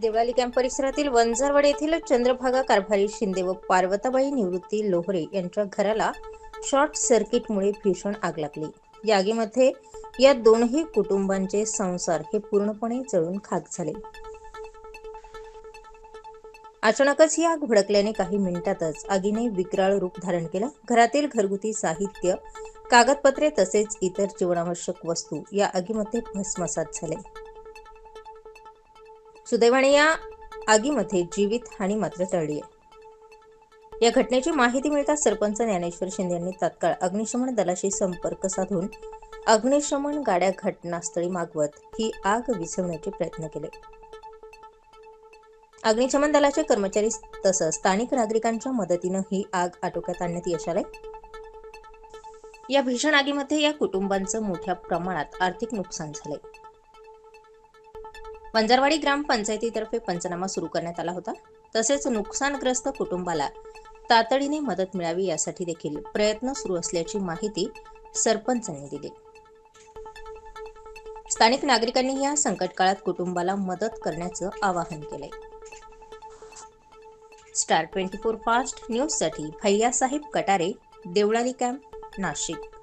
Deolali camp परिसरातील वंजारवड येथील चंद्रभागा कारभारी शिंदे व पार्वताबाई निवृत्ती लोहरे यांच्या घराला शॉर्ट सर्किटमुळे भीषण आग लागली. या आगीमध्ये या दोनही कुटुंबांचे संसार हे पूर्णपणे जळून खाक झाले. अचानकच ही आग भडकल्याने काही मिनिटातच आगीने विक्राळ रूप धारण केलं. घरातील घरगुती साहित्य कागदपत्रे तसेच इतर जीवनावश्यक वस्तू या आगीमध्ये भस्मसात झाले. सुदैवाने या आगीमध्ये जीवित हानी मात्र टळली आहे. या घटनेची माहिती मिळताच सरपंच ज्ञानेश्वर शिंदे यांनी तात्काळ अग्निशमन दलाशी संपर्क साधून अग्निशमन गाड्या घटनास्थळी मागवत ही आग विझवण्याचे प्रयत्न केले. अग्निशमन दलाचे कर्मचारी तसंच स्थानिक नागरिकांच्या मदतीनं ही आग आटोक्यात आणण्यात यश आले या भीषण आगीमध्ये या कुटुंबांचं मोठ्या प्रमाणात आर्थिक नुकसान झाले वंजारवाडी ग्रामपंचायतीतर्फे पंचनामा सुरू करण्यात आला होता. तसेच नुकसानग्रस्त कुटुंबाला तातडीने मदत मिळावी यासाठी देखील प्रयत्न सुरू असल्याची माहिती सरपंचांनी दिली. स्थानिक नागरिकांनी या संकट काळात कुटुंबाला मदत करण्याचं आवाहन केलंय. स्टार ट्वेंटी फोर फास्ट न्यूजसाठी भैयासाहेब कटारे देवळाली कॅम्प नाशिक.